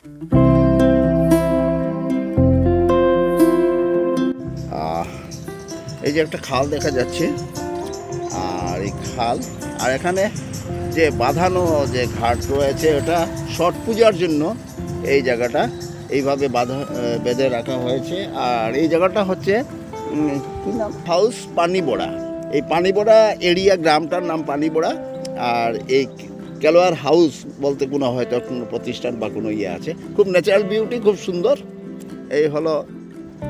এই যে একটা খাল দেখা যাচ্ছে। আর এই খাল, আর এখানে যে বাঁধানো যে ঘাট রয়েছে, ওটা ছট পূজার জন্য এই জায়গাটা এইভাবে বাঁধা বেঁধে রাখা হয়েছে। আর এই জায়গাটা হচ্ছে কি নাম? হাউস পানিবোড়া। এই পানিবোড়া এরিয়া গ্রামটার নাম পানিবোড়া। আর এই কেলোয়ার হাউস বলতে কোনো হয়তো কোনো প্রতিষ্ঠান বা কোনো ইয়ে আছে। খুব ন্যাচারাল বিউটি খুব সুন্দর। এই হলো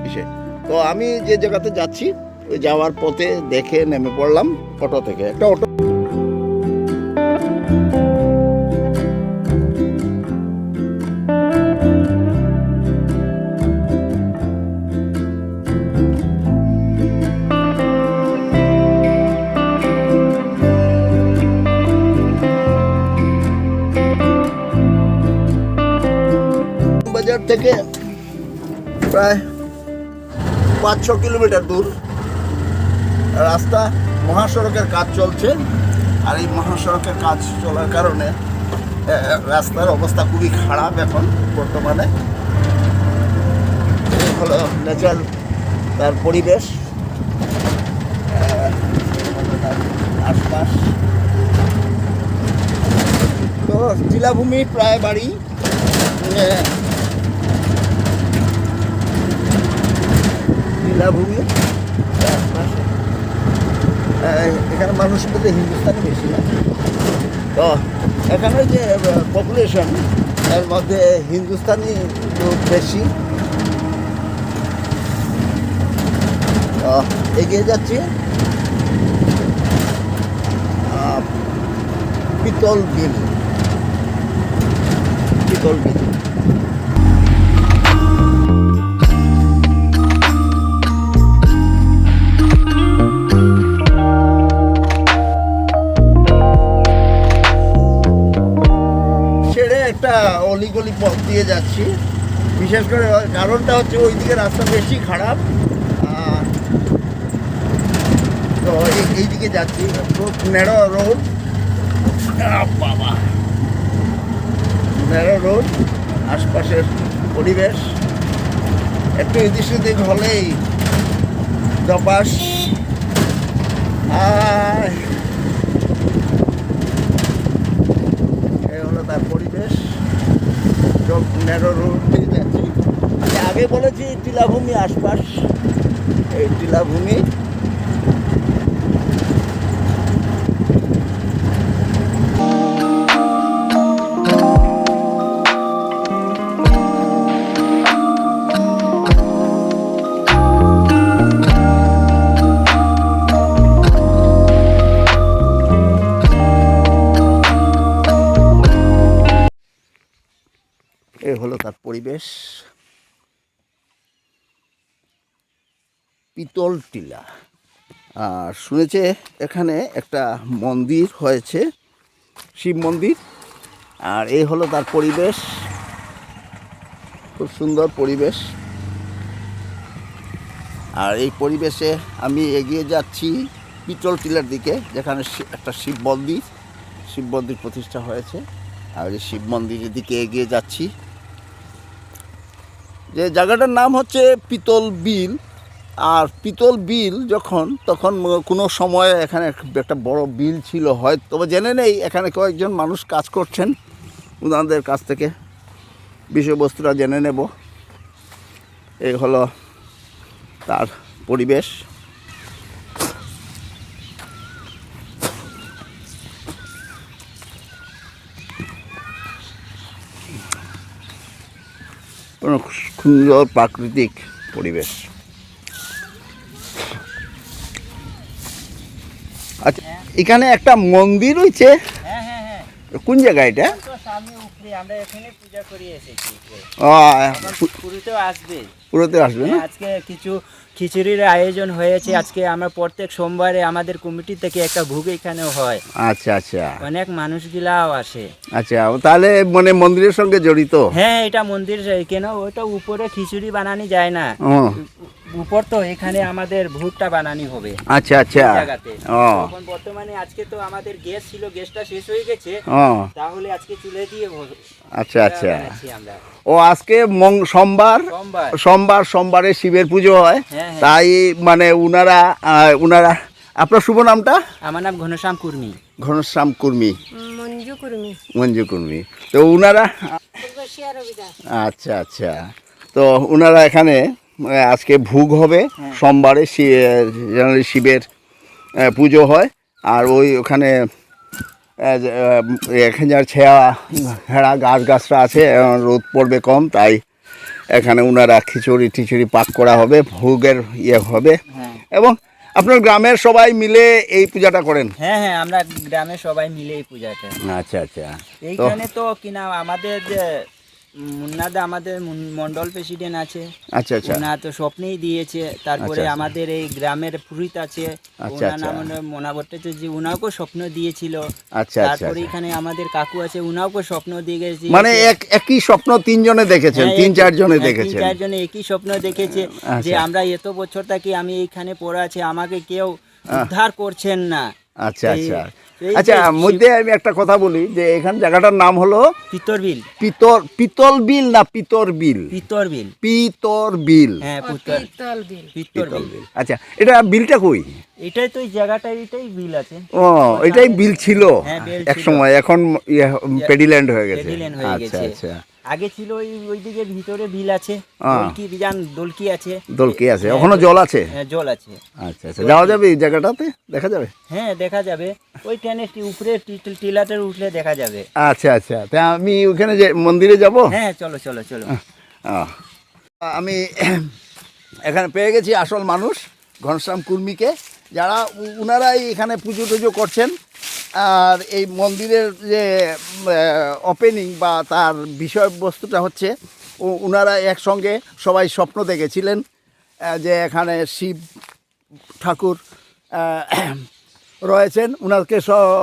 ইসে তো আমি যে জায়গাতে যাচ্ছি, ওই যাওয়ার পথে দেখে নেমে পড়লাম অটো থেকে। একটা অটো ছ কিলোমিটার দূর রাস্তা। মহাসড়কের কাজ চলছে। আর এই মহাসড়কের কাজ চলার কারণে রাস্তার অবস্থা খুবই খারাপ এখন বর্তমানে। হলো ন্যাচারাল তার পরিবেশ। আশপাশ। তো টিলাভূমি প্রায় বাড়ি। এ, টিলাভূমি এখানে মানুষ বলতে হিন্দুস্তানি বেশি না। তো এখানে যে পপুলেশন এর মধ্যে হিন্দুস্তানি বেশি। এগিয়ে যাচ্ছি। পিতল বিল। পিতল বিল। যাচ্ছি। বিশেষ করে কারণটা হচ্ছে ওইদিকে রাস্তা বেশি খারাপ। তো এই- দিকে যাচ্ছি। খুব ন্যারো রোড। বাবা। ন্যারো রোড, আশপাশের পরিবেশ। একটু এদিক সেদিক হলেই দপাস। আয় এই হলো তার পরিবেশ সব ন্যারো রোড দিয়ে যাচ্ছি। আমি আগে বলেছি টিলাভূমি আশপাশ এই টিলাভূমি পরিবেশ পিতল টিলা। আর শুনেছে এখানে একটা মন্দির হয়েছে, শিব মন্দির। আর এই হলো তার পরিবেশ। খুব সুন্দর পরিবেশ। আর এই পরিবেশে আমি এগিয়ে যাচ্ছি পিতল টিলার দিকে, যেখানে একটা শিব মন্দির শিব মন্দির প্রতিষ্ঠা হয়েছে। আর এই শিব মন্দিরের দিকে এগিয়ে যাচ্ছি। যে জায়গাটার নাম হচ্ছে পিতল বিল। আর পিতল বিল যখন, তখন কোনো সময়ে এখানে একটা বড় বিল ছিল। হয় তবে জেনে নেই, এখানে কয়েকজন মানুষ কাজ করছেন। ওনাদের কাছ থেকে বিষয়বস্তুটা জেনে নেব। এই হলো তার পরিবেশ। সুন্দর প্রাকৃতিক পরিবেশ। আচ্ছা এখানে একটা মন্দির রয়েছে। হ্যাঁ হ্যাঁ হ্যাঁ। কোন জায়গায় এটা? তো আমরা এখানে পূজা করে এসেছি। পুরীতেও আসবে। পুরোতে আসবে না? আজকে কিছু খিচুড়ির আয়োজন হয়েছে। আজকে আমরা প্রত্যেক সোমবারে আমাদের কমিটি থেকে একটা ভোগ এখানেও হয়। আচ্ছা আচ্ছা। অনেক মানুষগুলাও আসে। আচ্ছা তাহলে মানে মন্দিরের সঙ্গে জড়িত? হ্যাঁ এটা মন্দির কেন ওটা উপরে খিচুড়ি বানানি যায় না। উপর তো এখানে আমাদের ভুট্টা বানানি হবে। আচ্ছা আচ্ছা। ও। এখন বর্তমানে আজকে তো আমাদের গ্যাস ছিল গ্যাসটা শেষ হয়ে গেছে। তাহলে আজকে চুলে দিয়ে আচ্ছা আচ্ছা। ও আজকে মং- সোমবার? সোমবার। সোমবার সোমবারে শিবের পুজো হয়। হ্যাঁ, হ্যাঁ। তাই মানে উনারা উনারা আপনার শুভ নামটা? আমার নাম ঘনশ্যাম কুর্মি। ঘনশ্যাম কুর্মী। মঞ্জু কুর্মি। মঞ্জু কুর্মী। তো উনারা? আচ্ছা আচ্ছা। তো উনারা এখানে আজকে ভোগ হবে। হ্যাঁ। সোমবারে জেনারেলি শিবের পুজো হয়। আর ওই ওখানে এখানে যার ছেঁড়া হেঁড়া গাছ গাছরা আছে রোদ পড়বে কম তাই এখানে উনারা খিচুড়ি টিচুড়ি পাক করা হবে ভোগের ইয়ে হবে। হ্যাঁ। এবং আপনার গ্রামের সবাই মিলে এই পূজাটা করেন? হ্যাঁ হ্যাঁ আমরা গ্রামের সবাই মিলে এই পূজাটা আচ্ছা আচ্ছা। এইখানে তো কিনা আমাদের যে মুন্নাদা আমাদের মন্ডল প্রেসিডেন্ট আছে। আচ্ছা আচ্ছা। ওনা তো স্বপ্নেই দিয়েছে। তারপরে আচ্ছা, আচ্ছা। আমাদের এই গ্রামের পুরোহিত আছে। আচ্ছা, ওনার। নাম মোনা ভট্টাচার্য। উনাকেও স্বপ্ন দিয়েছিল। তারপরে। এখানে আমাদের কাকু আছে। উনাকেও স্বপ্ন দিয়ে গেছে মানে এক একই স্বপ্ন তিনজনে দেখেছেন হ্যাঁ, তিন চারজনে হ্যাঁ, দেখেছেন। তিন চারজনে একই স্বপ্ন দেখেছে যে। আমরা এত বছর থাকি আমি এইখানে পড়ে আছি আমাকে কেউ উদ্ধার করছেন না। আচ্ছা আচ্ছা। আচ্ছা মধ্যে আমি একটা কথা বলি যে এখান জায়গাটার নাম হলো পিতর বিল। পিতর পিতল বিল না পিতর বিল? পিতর বিল। পিতর বিল। হ্যাঁ পিতল বিল। পিতর পিতল বিল। আচ্ছা এটা বিলটা কই? এটাই তো জায়গাটা এটাই বিল আছে। ও এটাই বিল ছিল হ্যাঁ, এক সময়। এখন ইয়ে, পেডিল্যান্ড হয়ে গেছে। আচ্ছা আচ্ছা। আগে ছিল ওই ওইদিকে ভিতরে বিল আছে। দলকি বিজান দলকি আছে। দোলকি আছে হ্যাঁ, ওখানে জল আছে? হ্যাঁ, জল আছে। আচ্ছা আচ্ছা যাওয়া যাবে এই জায়গাটাতে? দেখা যাবে? হ্যাঁ দেখা যাবে। ওই ট্রেনের উপরে টি- টি- উঠলে দেখা যাবে। আচ্ছা আচ্ছা তা আমি ওখানে যে মন্দিরে যাব? হ্যাঁ চলো চলো চলো। আমি এখানে পেয়ে গেছি আসল মানুষ ঘনশ্যাম কুর্মীকে। যারা উনারাই এখানে পুজো টুজো করছেন আর এই মন্দিরের যে ওপেনিং বা তার বিষয়বস্তুটা হচ্ছে উনারা একসঙ্গে সবাই স্বপ্ন দেখেছিলেন যে এখানে শিব ঠাকুর রয়েছেন। ওনাকে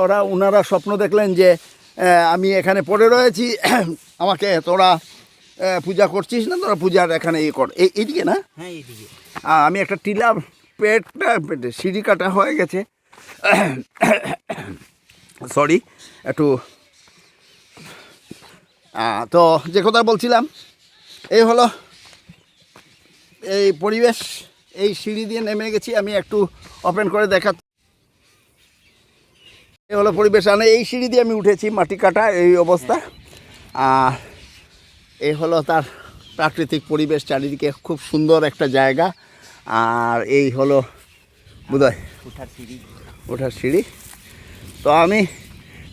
ওরা উনারা স্বপ্ন দেখলেন যে আমি এখানে পড়ে রয়েছি আমাকে তোরা পূজা করছিস না তোরা পূজার এখানে ইয়ে কর। এই এইদিকে না? হ্যাঁ এইদিকে। আমি একটা টিলা পেটটা পেটে সিঁড়ি কাটা হয়ে গেছে। সরি একটু তো যে কথা বলছিলাম এই হলো এই পরিবেশ এই সিঁড়ি দিয়ে নেমে গেছি আমি একটু ওপেন করে দেখা এই হলো পরিবেশ মানে এই সিঁড়ি দিয়ে আমি উঠেছি মাটি কাটা এই অবস্থা। আর এই হলো তার প্রাকৃতিক পরিবেশ চারিদিকে খুব সুন্দর একটা জায়গা। আর এই হলো বোধহয় উঠার সিঁড়ি। ওঠার সিঁড়ি। তো আমি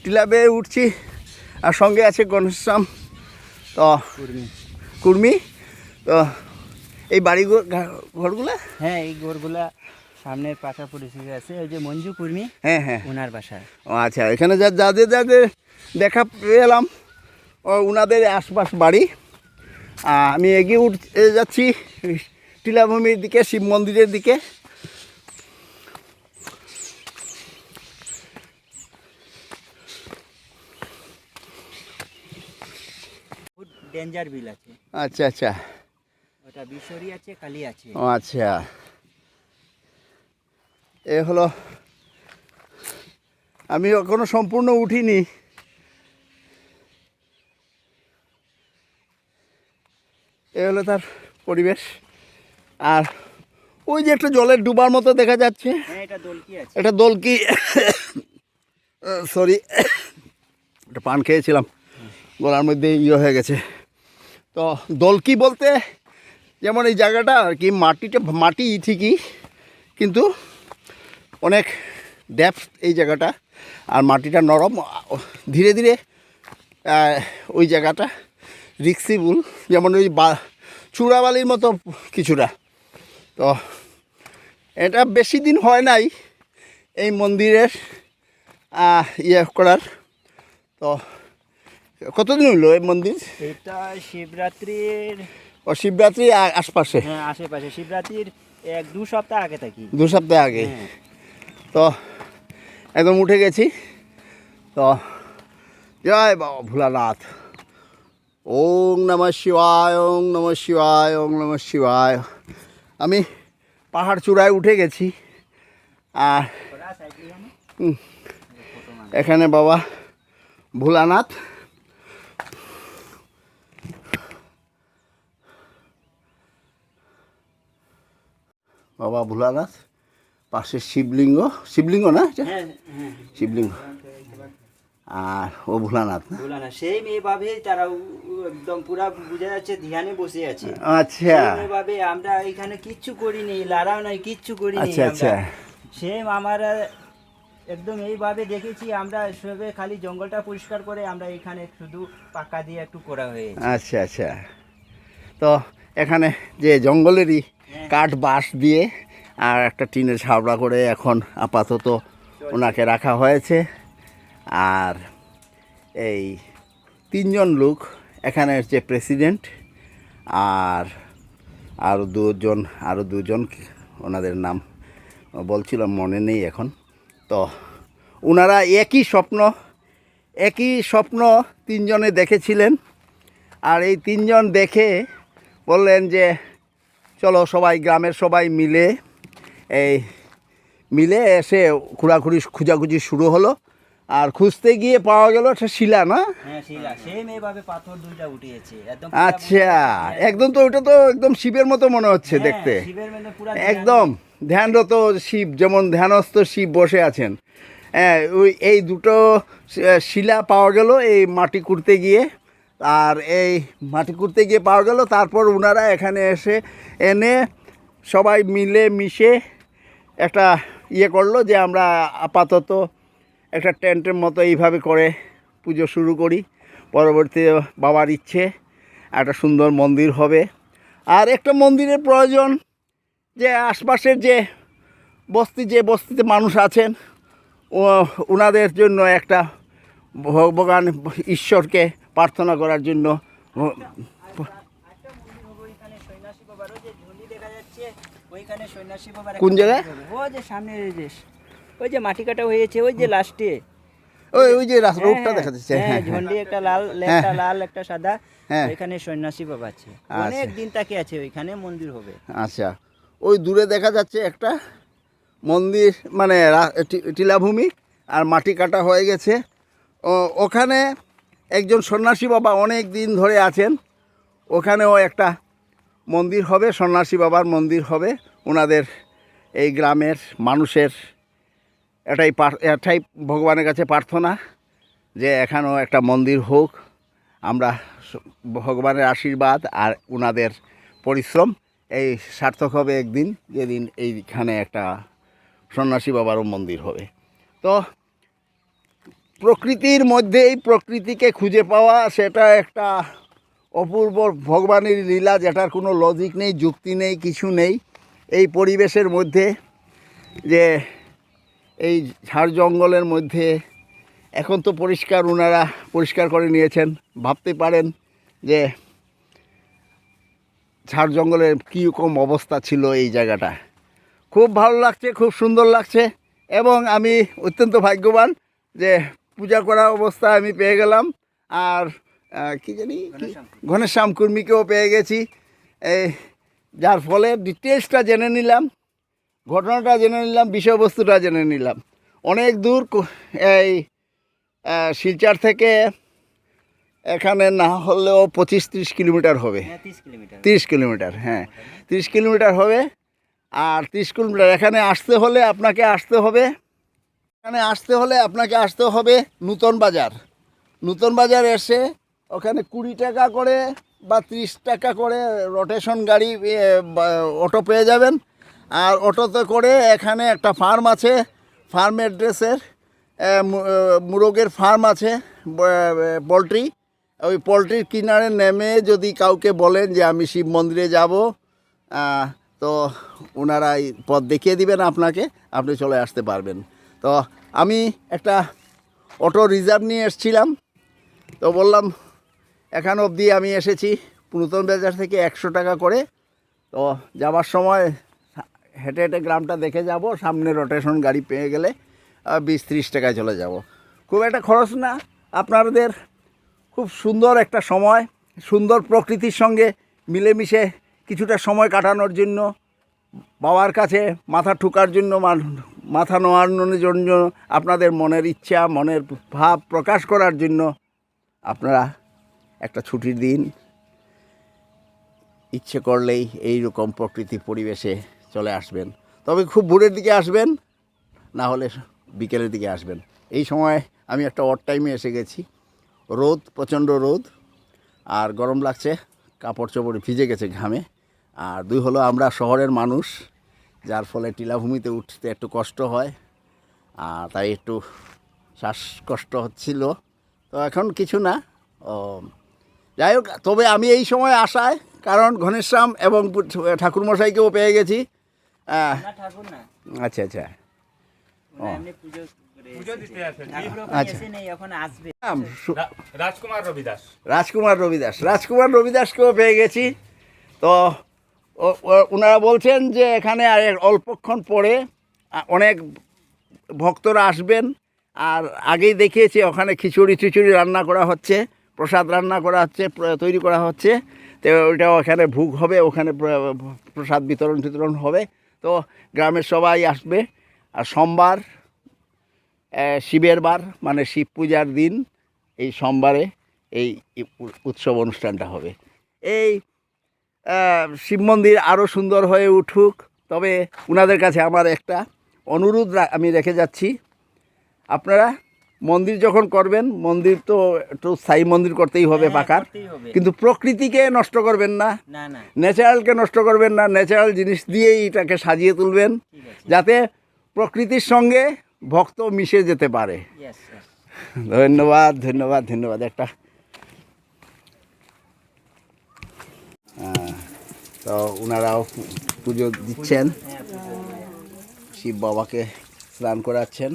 টিলা বেয়ে উঠছি আর সঙ্গে আছে গণেশ্যাম তো কুর্মি। কুর্মি তো এই বাড়ি ঘর- ঘরগুলা? হ্যাঁ এই গোরগুলা সামনের পাশাপাশি আছে। ওই যে মঞ্জু কুর্মি হ্যাঁ হ্যাঁ। ওনার বাসা। ও আচ্ছা এখানে যা যাদের যাদের দেখা পেলাম ও ওনাদের আশপাশ বাড়ি। আমি এগিয়ে উঠ যাচ্ছি টিলাভূমির দিকে শিব মন্দিরের দিকে। ডেঞ্জার বিল আছে। আচ্ছা আচ্ছা। ওটা বিশরি আছে কালি আছে। ও আচ্ছা। এ হলো আমি এখনও সম্পূর্ণ উঠিনি। এ হলো তার পরিবেশ। আর ওই যে একটা জলের ডুবার মতো দেখা যাচ্ছে। হ্যাঁ এটা দলকি এটা সরি একটা পান খেয়েছিলাম। গলার মধ্যে ইয়ে হয়ে গেছে। তো দলকি বলতে? যেমন এই জায়গাটা আর কি, মাটিটা, মাটি ঠিকই, কিন্তু অনেক ডেপথ এই জায়গাটা। আর মাটিটা নরম, ধীরে ধীরে ওই জায়গাটা রিক্সিবুল যেমন ওই বা, চূড়াবালির মতো কিছুটা। তো এটা বেশি দিন হয় নাই এই মন্দিরের ইয়ে করার। তো কতদিন হলো এই মন্দির? এটা শিবরাত্রির ও শিবরাত্রি আশপাশে। হ্যাঁ আশেপাশে। শিবরাত্রির এক দু সপ্তাহ আগে থাকি। দু সপ্তাহ আগে। হ্যাঁ। তো একদম উঠে গেছি। তো জয় বাবা ভোলানাথ। ওং নমঃ শিবায় ওং নমঃ শিবায় ওং নমঃ শিবায়। আমি পাহাড় চূড়ায় উঠে গেছি। আর এখানে বাবা ভোলানাথ। বাবা ভোলানাথ পাশে শিবলিঙ্গ শিবলিঙ্গ না? হ্যাঁ হ্যাঁ। শিবলিঙ্গ। আর ও ভোলানাথ না? সেই মেয়েভাবে তারা একদম পুরা বোঝা যাচ্ছে ধ্যানে বসে আছে। আচ্ছা। ভাবে আমরা এখানে কিচ্ছু করিনি লাড়াও নাই কিচ্ছু করিনি আচ্ছা, আচ্ছা। সেম আমরা একদম এইভাবে দেখেছি আমরা সবে খালি জঙ্গলটা পরিষ্কার করে আমরা এখানে শুধু পাকা দিয়ে একটু করা হয়েছে। আচ্ছা আচ্ছা। তো এখানে যে জঙ্গলেরই। কাঠ বাঁশ দিয়ে আর একটা টিনের ছাবড়া করে এখন আপাতত ওনাকে রাখা হয়েছে। আর এই তিনজন লোক এখানের যে প্রেসিডেন্ট আর আরও দুজন আরও দুজন ওনাদের নাম বলছিলাম মনে নেই এখন। তো ওনারা একই স্বপ্ন একই স্বপ্ন তিনজনে দেখেছিলেন। আর এই তিনজন দেখে বললেন যে চলো সবাই গ্রামের সবাই মিলে এই মিলে এসে খোঁড়াখুড়ি খুঁজাখুঁজি শুরু হলো। আর খুঁজতে গিয়ে পাওয়া গেল একটা শিলা না? হ্যাঁ দুইটা উঠিয়েছে। একদম আচ্ছা তো ওটা তো একদম শিবের মতো মনে হচ্ছে হ্যাঁ, দেখতে। একদম ধ্যানরত শিব যেমন ধ্যানস্থ শিব বসে আছেন। হ্যাঁ ওই এই দুটো শিলা পাওয়া গেল এই মাটি কুড়তে গিয়ে। আর এই মাটি কুড়তে গিয়ে পাওয়া গেল। তারপর ওনারা এখানে এসে এনে সবাই মিলে মিশে একটা ইয়ে করল যে আমরা আপাতত একটা টেন্টের মতো এইভাবে করে পুজো শুরু করি। পরবর্তী বাবার ইচ্ছে, একটা সুন্দর মন্দির হবে। আর একটা মন্দিরের প্রয়োজন, যে আশপাশের যে বস্তি, যে বস্তিতে মানুষ আছেন ওনাদের জন্য একটা ভগবান ঈশ্বরকে প্রার্থনা করার জন্য কোন জায়গায়? মন্দির যে সামনে ওই যে মাটি কাটা হয়েছে ওই যে লাস্টে ওই ওই যে রাস- দেখা যাচ্ছে হ্যাঁ হ্যাঁ ঝন্ডি একটা লাল একটা হ্যাঁ। লাল একটা সাদা হ্যাঁ। ওইখানে সন্ন্যাসী বাবা আছে আচ্ছা। অনেক দিন তাকে আছে ওইখানে মন্দির হবে আচ্ছা ওই দূরে দেখা যাচ্ছে একটা মন্দির মানে টিলাভূমি আর মাটি কাটা হয়ে গেছে ও ওখানে একজন সন্ন্যাসী বাবা অনেক দিন ধরে আছেন। ওখানেও একটা মন্দির হবে, সন্ন্যাসী বাবার মন্দির হবে। ওনাদের এই গ্রামের মানুষের এটাই এটাই ভগবানের কাছে প্রার্থনা যে এখানেও একটা মন্দির হোক। আমরা ভগবানের আশীর্বাদ আর ওনাদের পরিশ্রম। এই সার্থক হবে একদিন, যেদিন এইখানে একটা সন্ন্যাসী বাবারও মন্দির হবে। তো প্রকৃতির মধ্যেই প্রকৃতিকে খুঁজে পাওয়া সেটা একটা অপূর্ব ভগবানের লীলা, যেটার কোনো লজিক নেই, যুক্তি নেই, কিছু নেই। এই পরিবেশের মধ্যে যে এই ঝাড় জঙ্গলের মধ্যে এখন তো পরিষ্কার ওনারা পরিষ্কার করে নিয়েছেন। ভাবতে পারেন যে ঝাড় জঙ্গলের কীরকম অবস্থা ছিল এই জায়গাটা। খুব ভালো লাগছে, খুব সুন্দর লাগছে, এবং আমি অত্যন্ত ভাগ্যবান যে পূজা করা অবস্থা আমি পেয়ে গেলাম। আর কি জানি? ঘনশ্যাম কুর্মীকেও পেয়ে গেছি। এই যার ফলে ডিটেলসটা জেনে নিলাম ঘটনাটা জেনে নিলাম বিষয়বস্তুটা জেনে নিলাম। অনেক দূর এই শিলচার থেকে এখানে না হলেও পঁচিশ ত্রিশ কিলোমিটার হবে। হ্যাঁ তিরিশ কিলোমিটার হ্যাঁ। তিরিশ কিলোমিটার হবে। আর তিরিশ কিলোমিটার এখানে আসতে হলে আপনাকে আসতে হবে। এখানে আসতে হলে আপনাকে আসতে হবে নূতন বাজার। নূতন বাজার এসে ওখানে কুড়ি টাকা করে বা ত্রিশ টাকা করে রোটেশন গাড়ি অটো পেয়ে যাবেন। আর অটোতে করে এখানে একটা ফার্ম আছে ফার্ম অ্যাড্রেসের মুরগের ফার্ম আছে পোলট্রি ওই পোলট্রির কিনারে নেমে যদি কাউকে বলেন যে আমি শিব মন্দিরে যাব তো ওনারা পথ দেখিয়ে দিবেন আপনাকে, আপনি চলে আসতে পারবেন। তো আমি একটা অটো রিজার্ভ নিয়ে এসছিলাম। তো বললাম, এখান অবধি আমি এসেছি নূতন বাজার থেকে একশো টাকা করে। তো যাবার সময় হেঁটে হেঁটে গ্রামটা দেখে যাব, সামনে রোটেশন গাড়ি পেয়ে গেলে বিশ ত্রিশ টাকায় চলে যাব। খুব একটা খরচ না, আপনাদের খুব সুন্দর একটা সময়, সুন্দর প্রকৃতির সঙ্গে মিলেমিশে কিছুটা সময় কাটানোর জন্য, বাবার কাছে মাথা ঠুকার জন্য মাথা নোয়ানোর জন্য আপনাদের মনের ইচ্ছা, মনের ভাব প্রকাশ করার জন্য আপনারা একটা ছুটির দিন ইচ্ছে করলেই এই রকম প্রকৃতি পরিবেশে চলে আসবেন। তবে খুব ভোরের দিকে আসবেন, না হলে বিকেলের দিকে আসবেন। এই সময় আমি একটা অড টাইমে এসে গেছি। রোদ, প্রচণ্ড রোদ, আর গরম লাগছে কাপড় চোপড় ভিজে গেছে ঘামে। আর দুই হলো আমরা শহরের মানুষ যার ফলে টিলাভূমিতে উঠতে একটু কষ্ট হয় আর তাই একটু শ্বাসকষ্ট হচ্ছিল। তো এখন কিছু না। ও যাই হোক তবে আমি এই সময় আসায় কারণ ঘনেশ্যাম এবং ঠাকুরমশাইকেও পেয়ে গেছি। আহ, না ঠাকুর না। আচ্ছা আচ্ছা। ওখানে আচ্ছা। রাজকুমার রবিদাস। রাজকুমার রবিদাস। রাজকুমার রবিদাসকেও পেয়ে গেছি। তো ও- ও- ওনারা বলছেন যে এখানে আর অল্পক্ষণ পরে অনেক ভক্তরা আসবেন। আর আগেই দেখিয়েছি, ওখানে খিচুড়ি টিচুড়ি রান্না করা হচ্ছে, প্রসাদ রান্না করা হচ্ছে তৈরি করা হচ্ছে। তো ওইটা ওখানে ভোগ হবে, ওখানে প্রসাদ বিতরণ টিতরণ হবে। তো গ্রামের সবাই আসবে। আর সোমবার শিবের বার মানে শিব পূজার দিন, এই সোমবারে এই উৎসব অনুষ্ঠানটা হবে। এই শিব মন্দির আরও সুন্দর হয়ে উঠুক। তবে ওনাদের কাছে আমার একটা অনুরোধ আমি রেখে যাচ্ছি। আপনারা মন্দির যখন করবেন মন্দির তো একটু স্থায়ী মন্দির করতেই হবে হ্যাঁ, পাকার কিন্তু প্রকৃতিকে নষ্ট করবেন না। ন্যাচারালকে নষ্ট করবেন না। ন্যাচারাল জিনিস দিয়েই এটাকে সাজিয়ে তুলবেন। যাতে প্রকৃতির সঙ্গে ভক্ত মিশে যেতে পারে। ধন্যবাদ ধন্যবাদ ধন্যবাদ। একটা তো ওনারাও পুজো দিচ্ছেন। শিব বাবাকে স্নান করাচ্ছেন।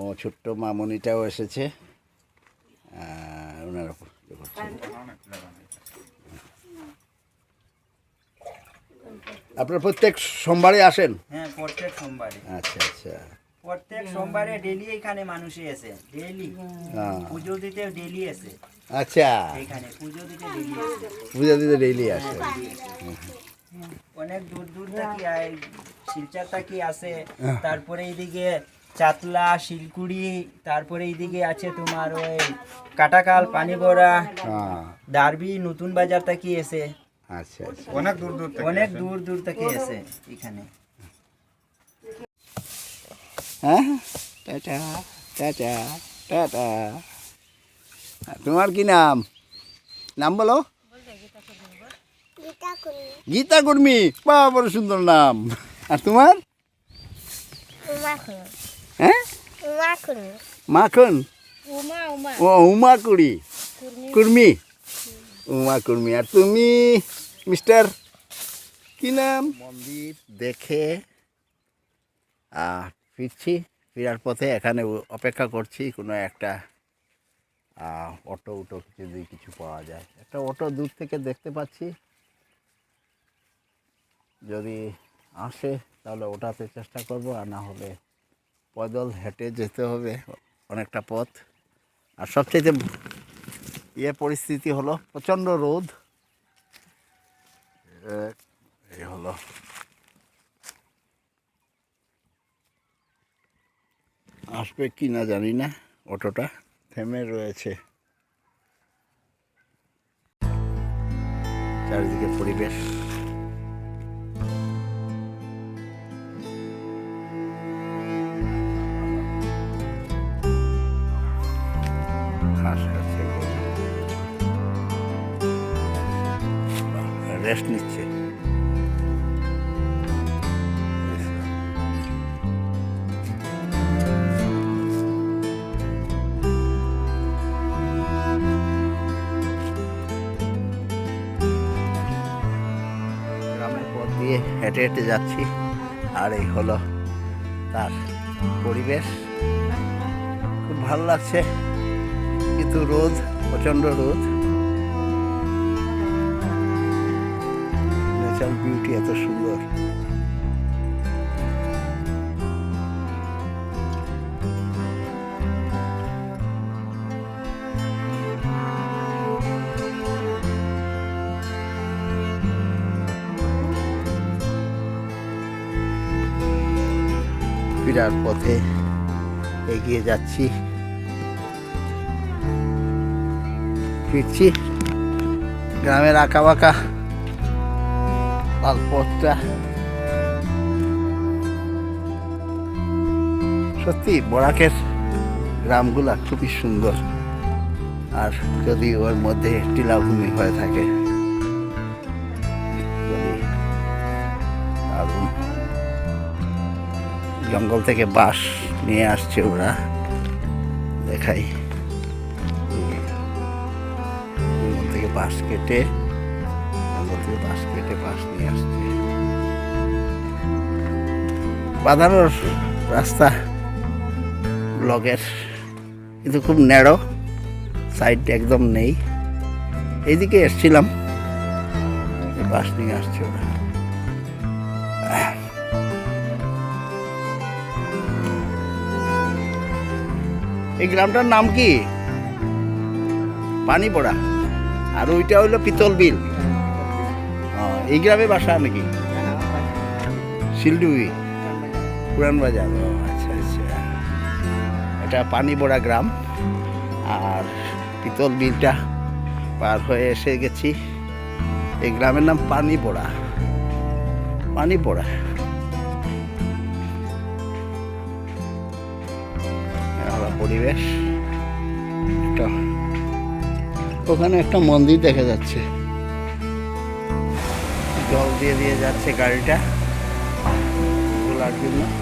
ও ছোট্ট মামনিটাও এসেছে। ওনারা পুজো করছেন। আপনারা প্রত্যেক সোমবারে আসেন? হ্যাঁ প্রত্যেক সোমবারে। আচ্ছা আচ্ছা। প্রত্যেক সোমবারে ডেলি এখানে মানুষই এসে ডেলি হ্যাঁ, পুজো দিতে ডেলি এসে আচ্ছা। এখানে পুজো দিতে ডেলি এসে পূজা দিতে ডেইলি আসে। অনেক দূর দূর থেকে আয় শিলচর থেকে আসে। তারপরে এইদিকে চাতলা শিলকুড়ি তারপরে এইদিকে আছে তোমার ওই কাটাকাল পানিগড়া হ্যাঁ। ডারবি নতুন বাজার থেকে এসে। আচ্ছা আচ্ছা। অনেক দূর দূর অনেক দূর দূর থেকে এসে এখানে। হ্যাঁ? Tata tata tata. তোমার কি নাম? নাম বলো। গীতা কর্মী। বা বড় সুন্দর নাম। আর তোমার? হ্যাঁ? মাখন। ও উমা কুড়ি। কুর্মি। উমা কুর্মি। আর তুমি মিস্টার? কি নাম? মন্দির দেখে আহ, ফিরছি, ফেরার পথে এখানে অপেক্ষা করছি, কোনো একটা অটো উটো যদি কিছু পাওয়া যায়। একটা অটো দূর থেকে দেখতে পাচ্ছি। যদি আসে, তাহলে ওঠাতে চেষ্টা করব, আর না হলে পয়দল হেঁটে যেতে হবে অনেকটা পথ। আর সবচেয়ে ইয়ে পরিস্থিতি হলো প্রচণ্ড রোদ। এই হলো আসবে কি না জানি না অটোটা থেমে রয়েছে। চারিদিকে পরিবেশ। রেস্ট নিচ্ছে। হেঁটে হেঁটে যাচ্ছি। আর এই হলো তার পরিবেশ। খুব ভালো লাগছে। কিন্তু রোদ, প্রচণ্ড রোদ। ন্যাচারাল বিউটি এত সুন্দর। ফেরার পথে এগিয়ে যাচ্ছি। ফিরছি গ্রামের আঁকা বাঁকা লাল পথটা সত্যি, বরাকের গ্রামগুলা খুবই সুন্দর। আর যদি ওর মধ্যে টিলাভূমি হয়ে থাকে জঙ্গল থেকে বাঁশ নিয়ে আসছে ওরা। দেখাই। জঙ্গল থেকে বাঁশ কেটে, জঙ্গল থেকে বাঁশ কেটে বাঁশ নিয়ে আসছে। বাঁধানোর রাস্তা ব্লগের কিন্তু খুব ন্যাড়ো, সাইড একদম নেই। এইদিকে এসছিলাম বাস নিয়ে আসছে ওরা। এই গ্রামটার নাম কি? পানিপড়া। আর ওইটা হইল পিতল বিল। এই গ্রামে বাসা নাকি? শিলডুবি। পুরান বাজার। আচ্ছা আচ্ছা। এটা পানিপড়া গ্রাম। আর পিতল বিলটা পার হয়ে এসে গেছি। এই গ্রামের নাম পানিপড়া। পানিপড়া। পরিবেশ। একটা ওখানে একটা মন্দির দেখা যাচ্ছে। জল দিয়ে দিয়ে যাচ্ছে গাড়িটা। তোলার জন্য।